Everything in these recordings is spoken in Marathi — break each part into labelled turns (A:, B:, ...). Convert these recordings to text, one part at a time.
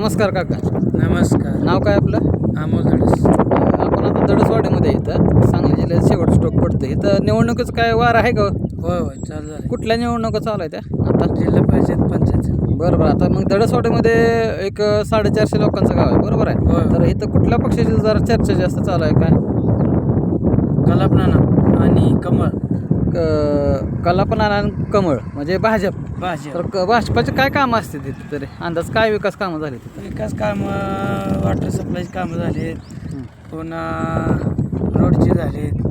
A: नमस्कार काका.
B: नमस्कार.
A: नाव काय आपलं?
B: अमोल धडस
A: आपण आता दडसवाडीमध्ये इथं. सांगली जिल्ह्यात शेवट स्टॉक पडतं इथं निवडणुकीचं काय वार आहे का
B: होय होय चालू झाले
A: कुठल्या निवडणुका चालू आहे त्या आता?
B: जिल्हा परिषद पंचायत
A: बरं बरं. आता मग दडसवाडीमध्ये एक साडेचारशे लोकांचं गाव आहे. बरोबर आहे. तर इथं कुठल्या पक्षाची जरा चर्चा जास्त चालू आहे काय?
B: कलापनाना आणि कमळ.
A: क- कलापना आणि कमळ म्हणजे भाजप.
B: भाजप.
A: तर क- भाजपाचे काय कामं असते तिथे तरी? अंदाज काय विकास कामं झाले तिथे?
B: विकास काम वॉटर सप्लायची कामं झालीत. पुन्हा रोडची झालीत.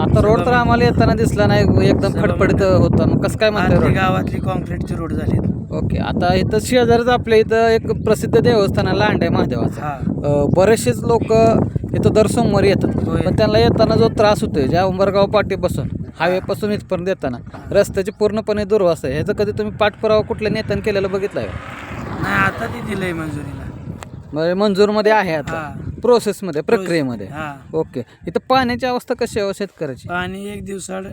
A: आता रोड तर आम्हाला येताना दिसला नाही एकदम फटफडीत होता. मग कसं काय म्हणताय
B: आतली
A: रोड
B: गावातली कॉन्क्रीटचे रोड झालेत.
A: ओके आता इथं शेजारच आपल्या इथं एक प्रसिद्ध देवस्थान आहे लांडे महादेवाचं.
B: हा.
A: अ, बरेचसेच लोक इथं दर सोमवारी येतात.
B: होय.
A: पण त्यांना येताना जो त्रास होतोय ज्या उंबरगाव पाटीपासून हायवेपासून इथपर्यंत येताना. रस्त्याची पूर्णपणे दुर्वास आहे. ह्याचं कधी तुम्ही पाठपुरावा कुठल्या नेत्यानं केलेलं बघितलं आहे?
B: नाही आता ती दिलंय मंजुरीला.
A: म्हणजे मंजूरमध्ये आहे आता.
B: हा.
A: प्रोसेसमध्ये प्रक्रियेमध्ये.
B: हा.
A: ओके. इथं पाण्याची अवस्था कशी आहे हो शेतकऱ्याची?
B: पाणी एक दिवसाड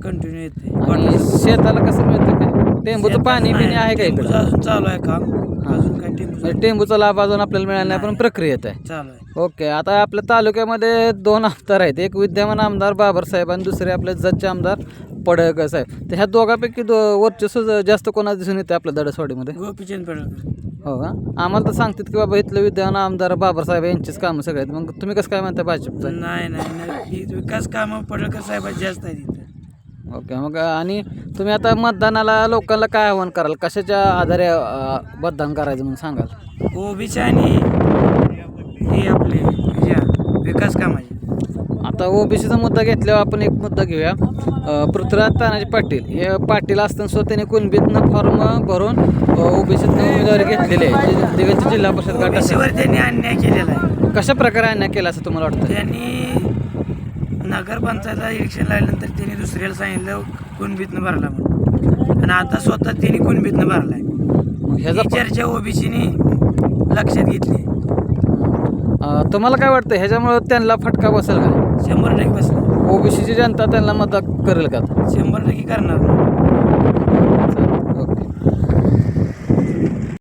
B: कंटिन्यू येते.
A: आणि शेताला कसं मिळतं काय? टेंबूचं पाणी बिणी आहे का इकडं?
B: अजून चालू आहे काम. अजून काय टेंबू
A: म्हणजे टेंबूचा लाभ अजून आपल्याला मिळाला नाही पण प्रक्रियेत आहे.
B: चालू आहे.
A: ओके आता आपल्या तालुक्यामध्ये दोन आमदार आहेत. एक विद्यमान आमदार बाबरसाहेब आणि दुसरे आपले जजचे आमदार पडळकर साहेब. तर ह्या दोघांपैकी दो वर्चस्व जास्त कोणा दिसून येते आपल्या दडसवाडीमध्ये?
B: गोपीचंद पडळकर.
A: हो का? आम्हाला तर सांगतात की बाबा इथलं विद्यमान आमदार बाबरसाहेब यांचीच कामं सगळे आहेत. मग तुम्ही कसं काय म्हणता भाजपचं?
B: नाही नाही नाही. ही विकास कामं पडळकर साहेबांची जास्त आहे तिथं
A: ओके मग आणि तुम्ही आता मतदानाला लोकांना काय आव्हान कराल? कशाच्या आधारे अं, मतदान करायचं म्हणून सांगाल?
B: ओबीसी आणि हे आपले ह्या विकास कामाचे.
A: आता ओबीसीचा मुद्दा घेतल्यावर आपण एक मुद्दा घेऊया. अं, पृथ्वीराज तानाजी पाटील हे पाटील असताना सुद्धा त्यांनी कुणबीतनं फॉर्म भरून ओबीसीत उमेदवारी घेतलेली आहे. दि- दिग्गज जिल्हा परिषद गटासाठी
B: ओबीसीवर त्यांनी अन्याय केलेला आहे.
A: कशा प्रकारे अन्याय केला असं तुम्हाला वाटतं?
B: त्यांनी नगरपंचायतला इलेक्शन लागल्यानंतर त्यांनी दुसऱ्याला सांगितलं कुणबीतनं भरला म्हणून. आणि आता स्वतः त्यांनी कुणबीतनं भरलाय.
A: मग ह्याचा
B: ही चर्चा ओबीसीने लक्षात घेतली.
A: अं, तुम्हाला काय वाटतं ह्याच्यामुळे त्यांना फटका बसेल का?
B: शंभर टक्के बसला.
A: ओबीसीची जनता त्यांना मतदान करेल का?
B: शंभर टक्के करणार.